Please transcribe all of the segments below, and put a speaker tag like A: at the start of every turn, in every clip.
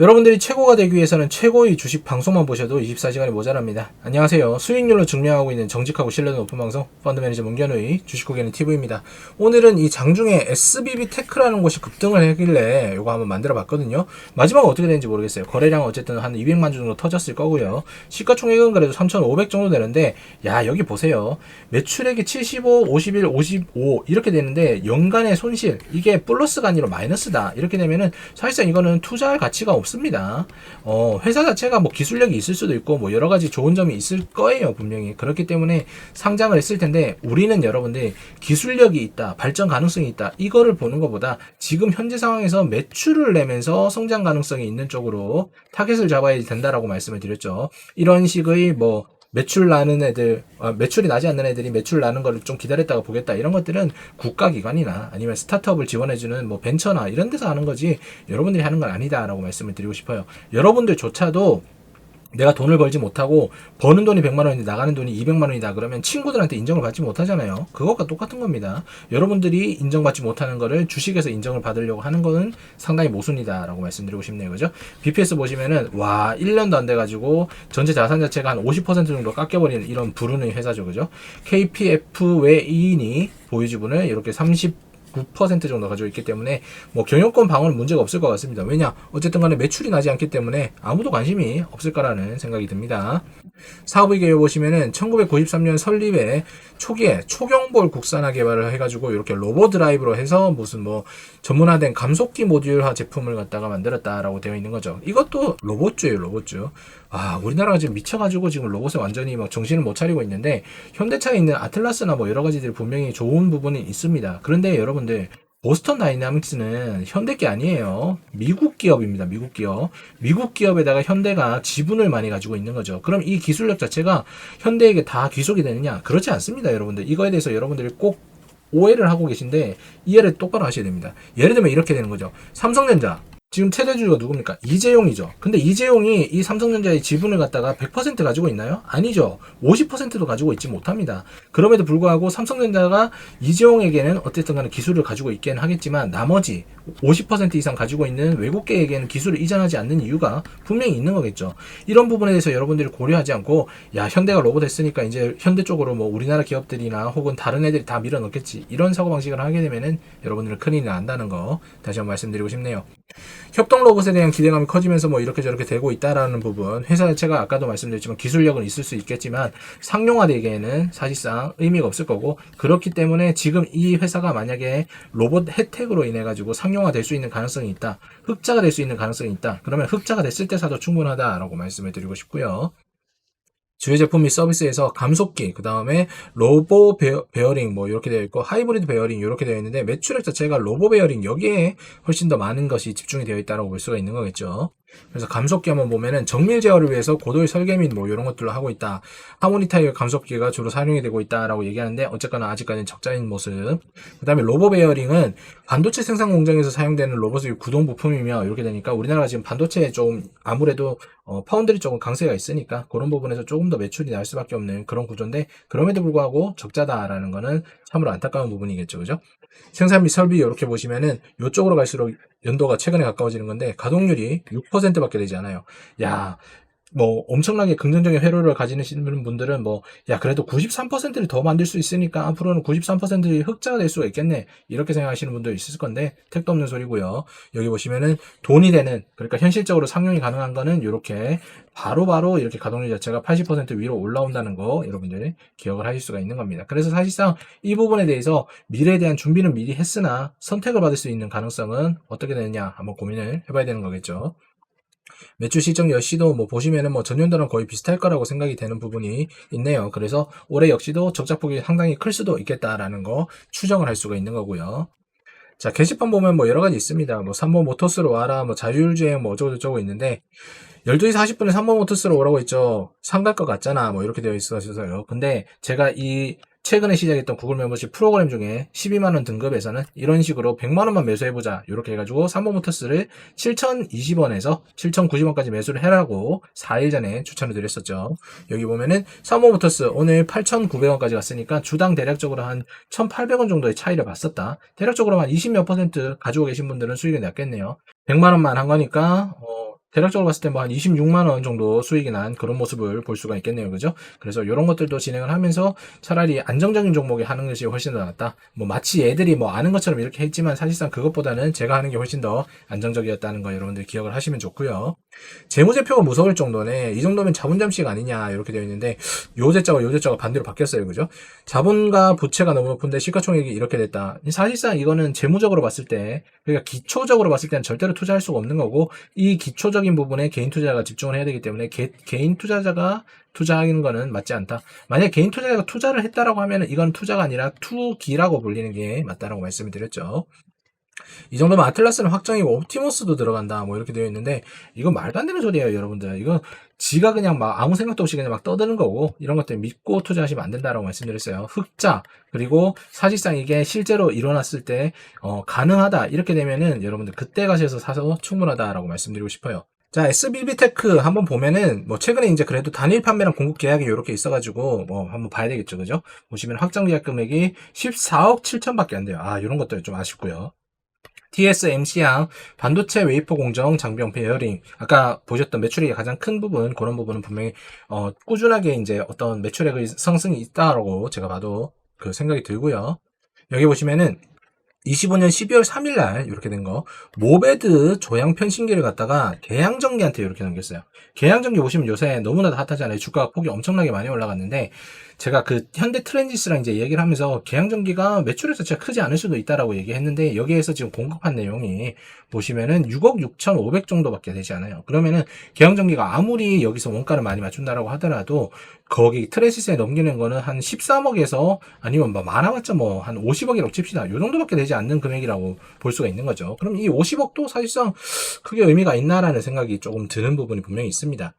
A: 여러분들이 최고가 되기 위해서는 최고의 주식 방송만 보셔도 24시간이 모자랍니다. 안녕하세요. 수익률로 증명하고 있는 정직하고 신뢰도 높은 방송 펀드 매니저 문견우의 주식 고개는 TV입니다. 오늘은 이 장중에 SBB 테크라는 곳이 급등을 하길래 이거 한번 만들어 봤거든요. 마지막은 어떻게 되는지 모르겠어요. 거래량은 어쨌든 한 200만 주 정도 터졌을 거고요. 시가총액은 그래도 3,500 정도 되는데 야 여기 보세요. 매출액이 75, 51, 55 이렇게 되는데 연간의 손실 이게 플러스가 아니라 마이너스다 이렇게 되면은 사실상 이거는 투자할 가치가 없 습니다. 어, 회사 자체가 뭐 기술력이 있을 수도 있고 뭐 여러 가지 좋은 점이 있을 거예요, 분명히. 그렇기 때문에 상장을 했을 텐데 우리는 여러분들 기술력이 있다, 발전 가능성이 있다. 이거를 보는 것보다 지금 현재 상황에서 매출을 내면서 성장 가능성이 있는 쪽으로 타겟을 잡아야 된다라고 말씀을 드렸죠. 이런 식의 뭐 매출 나는 애들, 어, 매출이 나지 않는 애들이 매출 나는 거를 좀 기다렸다가 보겠다. 이런 것들은 국가기관이나 아니면 스타트업을 지원해주는 뭐 벤처나 이런 데서 하는 거지 여러분들이 하는 건 아니다라고 말씀을 드리고 싶어요. 여러분들조차도 내가 돈을 벌지 못하고 버는 돈이 100만 원인데 나가는 돈이 200만 원이다 그러면 친구들한테 인정을 받지 못하잖아요. 그것과 똑같은 겁니다. 여러분들이 인정받지 못하는 거를 주식에서 인정을 받으려고 하는 거는 상당히 모순이다라고 말씀드리고 싶네요. 그죠? BPS 보시면은 와 1년도 안 돼 가지고 전체 자산 자체가 한 50% 정도 깎여 버리는 이런 부르는 회사죠. 그죠? KPF 외인이 보유 지분을 이렇게 30 9% 정도 가지고 있기 때문에 뭐 경영권 방어는 문제가 없을 것 같습니다. 왜냐 어쨌든 간에 매출이 나지 않기 때문에 아무도 관심이 없을 거라는 생각이 듭니다. 사업의 개요 보시면은 1993년 설립에 초기에 초경볼 국산화 개발을 해가지고 이렇게 로보 드라이브로 해서 무슨 뭐 전문화된 감속기 모듈화 제품을 갖다가 만들었다라고 되어 있는 거죠. 이것도 로봇주예요, 로봇주. 아, 우리나라가 지금 미쳐가지고 지금 로봇에 완전히 막 정신을 못 차리고 있는데 현대차에 있는 아틀라스나 뭐 여러 가지들이 분명히 좋은 부분이 있습니다. 그런데 여러분들 보스턴 다이나믹스는 현대 게 아니에요. 미국 기업입니다. 미국 기업. 미국 기업에다가 현대가 지분을 많이 가지고 있는 거죠. 그럼 이 기술력 자체가 현대에게 다 귀속이 되느냐? 그렇지 않습니다, 여러분들. 이거에 대해서 여러분들이 꼭 오해를 하고 계신데 이해를 똑바로 하셔야 됩니다. 예를 들면 이렇게 되는 거죠. 삼성전자 지금 최대주주가 누굽니까? 이재용이죠. 근데 이재용이 이 삼성전자의 지분을 갖다가 100% 가지고 있나요? 아니죠. 50%도 가지고 있지 못합니다. 그럼에도 불구하고 삼성전자가 이재용에게는 어쨌든 간에 기술을 가지고 있긴 하겠지만 나머지 50% 이상 가지고 있는 외국계에게는 기술을 이전하지 않는 이유가 분명히 있는 거겠죠. 이런 부분에 대해서 여러분들이 고려하지 않고 야 현대가 로봇 했으니까 이제 현대 쪽으로 뭐 우리나라 기업들이나 혹은 다른 애들이 다 밀어넣겠지 이런 사고 방식을 하게 되면은 여러분들은 큰일이 난다는 거 다시 한번 말씀드리고 싶네요. 협동 로봇에 대한 기대감이 커지면서 뭐 이렇게 저렇게 되고 있다라는 부분 회사 자체가 아까도 말씀드렸지만 기술력은 있을 수 있겠지만 상용화되기에는 사실상 의미가 없을 거고 그렇기 때문에 지금 이 회사가 만약에 로봇 혜택으로 인해 가지고 상 용화 될 수 있는 가능성이 있다. 흑자가 될 수 있는 가능성이 있다. 그러면 흑자가 됐을 때 사도 충분하다라고 말씀을 드리고 싶고요. 주요 제품 및 서비스에서 감속기, 그 다음에 로보 베어, 베어링 뭐 이렇게 되어 있고 하이브리드 베어링 이렇게 되어 있는데 매출액 자체가 로보 베어링 여기에 훨씬 더 많은 것이 집중이 되어 있다고 볼 수가 있는 거겠죠. 그래서 감속기 한번 보면은 정밀 제어를 위해서 고도의 설계 및 뭐 이런 것들을 하고 있다. 하모니 타입 감속기가 주로 사용이 되고 있다라고 얘기하는데 어쨌거나 아직까지는 적자인 모습. 그다음에 로보 베어링은 반도체 생산 공장에서 사용되는 로봇의 구동 부품이며 이렇게 되니까 우리나라가 지금 반도체에 좀 아무래도 어, 파운드리 쪽은 강세가 있으니까 그런 부분에서 조금 더 매출이 날 수밖에 없는 그런 구조인데 그럼에도 불구하고 적자다라는 거는 참으로 안타까운 부분이겠죠, 그죠? 생산 및 설비 이렇게 보시면은 이쪽으로 갈수록 연도가 최근에 가까워지는 건데 가동률이 6% 밖에 되지 않아요. 야, 뭐 엄청나게 긍정적인 회로를 가지시는 분들은 뭐 야 그래도 93%를 더 만들 수 있으니까 앞으로는 93%의 흑자가 될 수가 있겠네. 이렇게 생각하시는 분도 있을 건데 택도 없는 소리고요. 여기 보시면은 돈이 되는 그러니까 현실적으로 상용이 가능한 거는 이렇게 바로바로 이렇게 가동률 자체가 80% 위로 올라온다는 거 여러분들 기억을 하실 수가 있는 겁니다. 그래서 사실상 이 부분에 대해서 미래에 대한 준비는 미리 했으나 선택을 받을 수 있는 가능성은 어떻게 되느냐 한번 고민을 해봐야 되는 거겠죠 매출 실적 역시도 뭐 보시면은 뭐 전년도랑 거의 비슷할 거라고 생각이 되는 부분이 있네요. 그래서 올해 역시도 적자폭이 상당히 클 수도 있겠다라는 거 추정을 할 수가 있는 거고요. 자, 게시판 보면 뭐 여러 가지 있습니다. 뭐 삼모 모터스로 와라, 뭐 자율주행 뭐 어쩌고저쩌고 있는데 12시 40분에 삼모 모터스로 오라고 했죠. 상갈 것 같잖아. 뭐 이렇게 되어 있어서요. 근데 제가 이 최근에 시작했던 구글 멤버십 프로그램 중에 12만원 등급에서는 이런 식으로 100만원만 매수해보자. 이렇게 해가지고 삼보모터스를 7,020원에서 7,090원까지 매수를 해라고 4일 전에 추천을 드렸었죠. 여기 보면은 삼보모터스 오늘 8,900원까지 갔으니까 주당 대략적으로 한 1,800원 정도의 차이를 봤었다. 대략적으로 한 20몇 퍼센트 가지고 계신 분들은 수익이 났겠네요. 100만원만 한 거니까, 어, 대략적으로 봤을 때 뭐 한 26만 원 정도 수익이 난 그런 모습을 볼 수가 있겠네요. 그죠? 그래서 이런 것들도 진행을 하면서 차라리 안정적인 종목에 하는 것이 훨씬 더 낫다. 뭐 마치 애들이 뭐 아는 것처럼 이렇게 했지만 사실상 그것보다는 제가 하는 게 훨씬 더 안정적이었다는 거 여러분들 기억을 하시면 좋고요. 재무제표가 무서울 정도네. 이 정도면 자본 잠식 아니냐 이렇게 되어 있는데 요제자와 요제자가 반대로 바뀌었어요. 그죠? 자본과 부채가 너무 높은데 시가총액이 이렇게 됐다. 사실상 이거는 재무적으로 봤을 때 그러니까 기초적으로 봤을 때는 절대로 투자할 수가 없는 거고 이 기초적 인 부분에 개인 투자자가 집중을 해야 되기 때문에 개, 개인 투자자가 투자하는 거는 맞지 않다. 만약 개인 투자자가 투자를 했다라고 하면 이건 투자가 아니라 투기라고 불리는 게 맞다라고 말씀을 드렸죠. 이 정도면 아틀라스는 확정이고 옵티머스도 들어간다. 뭐 이렇게 되어 있는데 이건 말도 안 되는 소리예요 여러분들. 이건 지가 그냥 막 아무 생각도 없이 그냥 막 떠드는 거고 이런 것들 믿고 투자하시면 안 된다라고 말씀드렸어요. 흑자 그리고 사실상 이게 실제로 일어났을 때 어, 가능하다. 이렇게 되면은 여러분들 그때 가셔서 사서 충분하다라고 말씀드리고 싶어요 자, SBB테크 한번 보면은, 뭐, 최근에 이제 그래도 단일 판매랑 공급 계약이 이렇게 있어가지고, 뭐, 한번 봐야 되겠죠, 그죠? 보시면 확정 계약 금액이 14억 7천밖에 안 돼요. 아, 이런 것들 좀 아쉽고요. TSMC양 반도체 웨이퍼 공정 장비용 베어링 아까 보셨던 매출액이 가장 큰 부분 그런 부분은 분명히 어, 꾸준하게 이제 어떤 매출액의 상승이 있다라고 제가 봐도 그 생각이 들고요. 여기 보시면은 25년 12월 3일 날 이렇게 된 거 모베드 조향 편신기를 갖다가 계양전기한테 이렇게 넘겼어요. 계양전기 보시면 요새 너무나도 핫하잖아요. 주가가 폭이 엄청나게 많이 올라갔는데 제가 그 현대 트렌지스랑 이제 얘기를 하면서 계양전기가 매출액 자체가 크지 않을 수도 있다라고 얘기했는데 여기에서 지금 공급한 내용이 보시면은 6억 6,500 정도밖에 되지 않아요. 그러면은 계양전기가 아무리 여기서 원가를 많이 맞춘다라고 하더라도 거기 트렌지스에 넘기는 거는 한 13억에서 아니면 뭐 많아봤자 뭐 한 50억이라고 칩시다. 요 정도밖에 되지 않는 금액이라고 볼 수가 있는 거죠. 그럼 이 50억도 사실상 크게 의미가 있나라는 생각이 조금 드는 부분이 분명히 있습니다.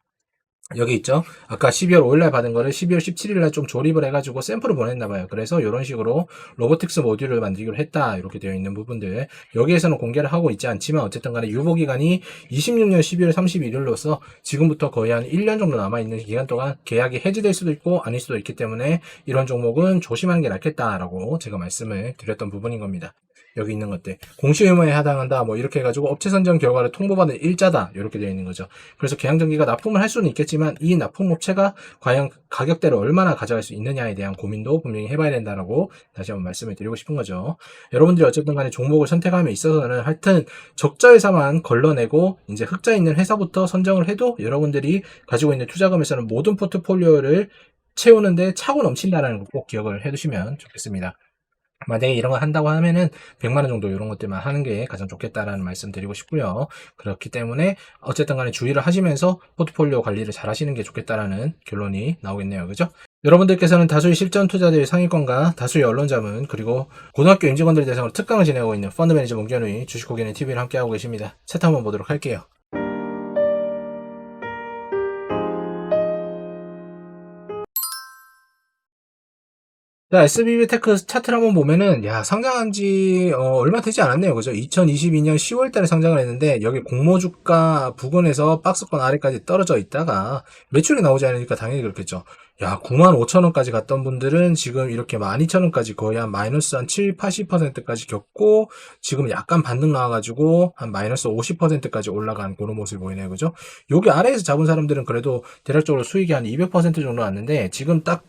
A: 여기 있죠. 아까 12월 5일날 받은 거를 12월 17일날 좀 조립을 해가지고 샘플을 보냈나봐요. 그래서 이런 식으로 로보틱스 모듈을 만들기로 했다. 이렇게 되어 있는 부분들. 여기에서는 공개를 하고 있지 않지만 어쨌든 간에 유보기간이 26년 12월 31일로서 지금부터 거의 한 1년 정도 남아있는 기간 동안 계약이 해지될 수도 있고 아닐 수도 있기 때문에 이런 종목은 조심하는 게 낫겠다라고 제가 말씀을 드렸던 부분인 겁니다. 여기 있는 것들. 공시 의무에 해당한다 뭐 이렇게 해가지고 업체 선정 결과를 통보받은 일자다 이렇게 되어 있는 거죠. 그래서 계양전기가 납품을 할 수는 있겠지만 이 납품 업체가 과연 가격대를 얼마나 가져갈 수 있느냐에 대한 고민도 분명히 해봐야 된다라고 다시 한번 말씀을 드리고 싶은 거죠. 여러분들이 어쨌든 간에 종목을 선택함에 있어서는 하여튼 적자 회사만 걸러내고 이제 흑자 있는 회사부터 선정을 해도 여러분들이 가지고 있는 투자금에서는 모든 포트폴리오를 채우는데 차고 넘친다라는 거 꼭 기억을 해두시면 좋겠습니다. 만약에 이런 거 한다고 하면은 100만 원 정도 이런 것들만 하는 게 가장 좋겠다라는 말씀 드리고 싶고요. 그렇기 때문에 어쨌든 간에 주의를 하시면서 포트폴리오 관리를 잘 하시는 게 좋겠다라는 결론이 나오겠네요. 그죠? 여러분들께서는 다수의 실전 투자들의 상위권과 다수의 언론 자문 그리고 고등학교 임직원들 대상으로 특강을 진행하고 있는 펀드 매니저 문견의 주식 고객님 TV를 함께하고 계십니다. 차트 한번 보도록 할게요. 자, SBB 테크 차트를 한번 보면은, 야, 상장한 지, 어, 얼마 되지 않았네요. 그죠? 2022년 10월 달에 상장을 했는데, 여기 공모주가 부근에서 박스권 아래까지 떨어져 있다가, 매출이 나오지 않으니까 당연히 그렇겠죠. 야, 9만 5천 원까지 갔던 분들은 지금 이렇게 12,000원까지 거의 한 마이너스 한 7, 80%까지 겪고, 지금 약간 반등 나와가지고, 한 마이너스 50%까지 올라간 그런 모습이 보이네요. 그죠? 여기 아래에서 잡은 사람들은 그래도 대략적으로 수익이 한 200% 정도 났는데, 지금 딱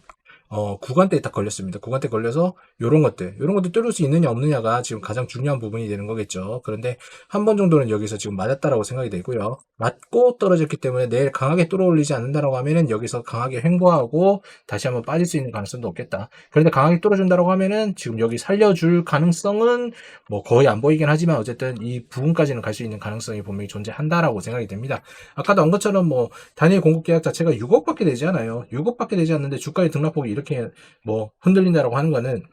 A: 어, 구간대에 딱 걸렸습니다. 구간대 걸려서 요런 것들, 요런 것들 뚫을 수 있느냐 없느냐가 지금 가장 중요한 부분이 되는 거겠죠. 그런데 한 번 정도는 여기서 지금 맞았다라고 생각이 되고요. 맞고 떨어졌기 때문에 내일 강하게 뚫어올리지 않는다라고 하면은 여기서 강하게 횡보하고 다시 한번 빠질 수 있는 가능성도 없겠다. 그런데 강하게 뚫어준다라고 하면은 지금 여기 살려줄 가능성은 뭐 거의 안 보이긴 하지만 어쨌든 이 부분까지는 갈 수 있는 가능성이 분명히 존재한다라고 생각이 됩니다. 아까도 한 것처럼 뭐 단일 공급 계약 자체가 6억밖에 되지 않아요. 6억밖에 되지 않는데 주가의 등락폭이 이렇게 뭐 흔들린다라고 하는 거는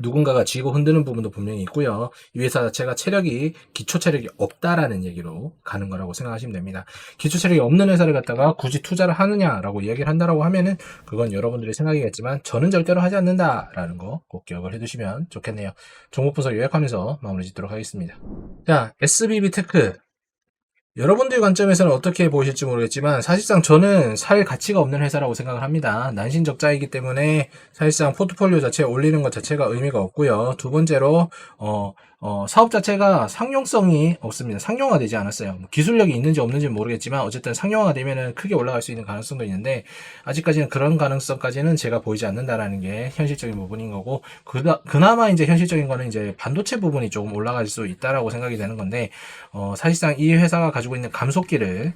A: 누군가가 쥐고 흔드는 부분도 분명히 있고요. 이 회사 자체가 체력이 기초 체력이 없다라는 얘기로 가는 거라고 생각하시면 됩니다. 기초 체력이 없는 회사를 갖다가 굳이 투자를 하느냐라고 이야기를 한다라고 하면은 그건 여러분들의 생각이겠지만 저는 절대로 하지 않는다라는 거 꼭 기억을 해두시면 좋겠네요. 종목 분석 요약하면서 마무리 짓도록 하겠습니다. 자, SBB 테크 여러분들 관점에서는 어떻게 보실지 모르겠지만 사실상 저는 살 가치가 없는 회사라고 생각을 합니다. 난신 적자이기 때문에 사실상 포트폴리오 자체에 올리는 것 자체가 의미가 없고요. 두 번째로 어, 어, 사업 자체가 상용성이 없습니다. 상용화되지 않았어요. 뭐 기술력이 있는지 없는지는 모르겠지만 어쨌든 상용화되면은 크게 올라갈 수 있는 가능성도 있는데 아직까지는 그런 가능성까지는 제가 보이지 않는다라는 게 현실적인 부분인 거고 그나, 그나마 이제 현실적인 거는 이제 반도체 부분이 조금 올라갈 수 있다라고 생각이 되는 건데 어, 사실상 이 회사가 가지고 있는 감속기를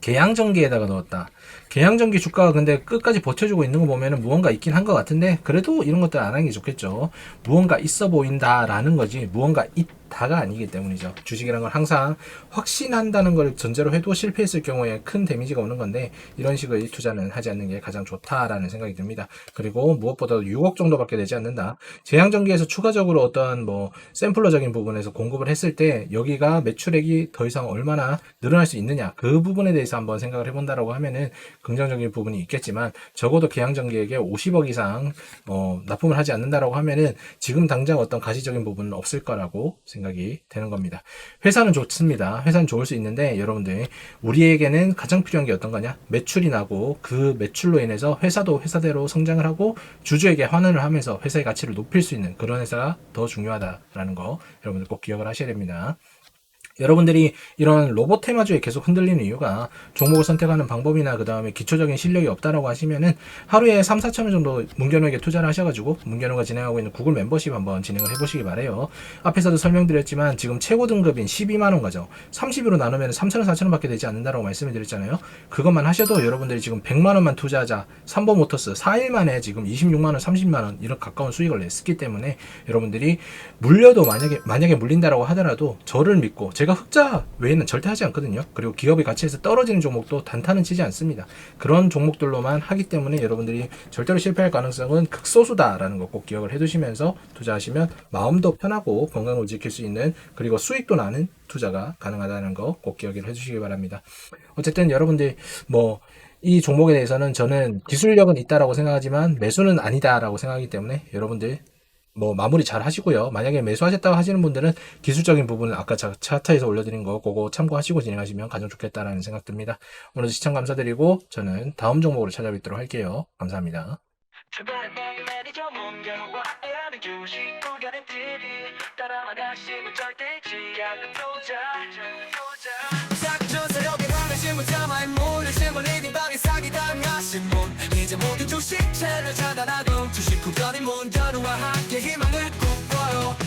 A: 계양 전기에다가 넣었다. 계양전기 주가가 근데 끝까지 버텨주고 있는 거 보면은 무언가 있긴 한 것 같은데 그래도 이런 것들 안 하는 게 좋겠죠. 무언가 있어 보인다라는 거지 무언가 있다가 아니기 때문이죠. 주식이란 건 항상 확신한다는 걸 전제로 해도 실패했을 경우에 큰 데미지가 오는 건데 이런 식의 투자는 하지 않는 게 가장 좋다라는 생각이 듭니다. 그리고 무엇보다도 6억 정도밖에 되지 않는다. 제양전기에서 추가적으로 어떤 뭐 샘플러적인 부분에서 공급을 했을 때 여기가 매출액이 더 이상 얼마나 늘어날 수 있느냐 그 부분에 대해서 한번 생각을 해본다라고 하면은 긍정적인 부분이 있겠지만 적어도 계양전기에게 50억 이상 어, 납품을 하지 않는다라고 하면은 지금 당장 어떤 가시적인 부분은 없을 거라고 생각이 되는 겁니다. 회사는 좋습니다. 회사는 좋을 수 있는데 여러분들 우리에게는 가장 필요한 게 어떤 거냐? 매출이 나고 그 매출로 인해서 회사도 회사대로 성장을 하고 주주에게 환원을 하면서 회사의 가치를 높일 수 있는 그런 회사가 더 중요하다라는 거 여러분들 꼭 기억을 하셔야 됩니다. 여러분들이 이런 로봇 테마주에 계속 흔들리는 이유가 종목을 선택하는 방법이나 그 다음에 기초적인 실력이 없다라고 하시면은 하루에 3, 4천 원 정도 문견호에게 투자를 하셔가지고 문견호가 진행하고 있는 구글 멤버십 한번 진행을 해보시기 바래요. 앞에서도 설명드렸지만 지금 최고 등급인 12만 원 가죠. 30으로 나누면 3천 원, 4천 원밖에 되지 않는다라고 말씀을 드렸잖아요. 그것만 하셔도 여러분들이 지금 100만 원만 투자하자. 삼보 모터스 4일 만에 지금 26만 원, 30만 원 이런 가까운 수익을 냈기 때문에 여러분들이 물려도 만약에 만약에 물린다라고 하더라도 저를 믿고 제가 흑자 외에는 절대 하지 않거든요. 그리고 기업의 가치에서 떨어지는 종목도 단타는 치지 않습니다. 그런 종목들로만 하기 때문에 여러분들이 절대로 실패할 가능성은 극소수다라는 거 꼭 기억을 해두시면서 투자하시면 마음도 편하고 건강을 지킬 수 있는 그리고 수익도 나는 투자가 가능하다는 거 꼭 기억을 해주시기 바랍니다. 어쨌든 여러분들 뭐 이 종목에 대해서는 저는 기술력은 있다라고 생각하지만 매수는 아니다라고 생각하기 때문에 여러분들 뭐 마무리 잘 하시고요. 만약에 매수하셨다고 하시는 분들은 기술적인 부분은 아까 차- 차트에서 올려드린 거 그거 참고하시고 진행하시면 가장 좋겠다라는 생각 듭니다. 오늘도 시청 감사드리고 저는 다음 종목으로 찾아뵙도록 할게요. 감사합니다.
B: 따라만 하시면 절대 지약은 도자 이제 모두 주식채를 차단하고 주식 구간이 문 열어와 함께 희망을 꿈꿔요.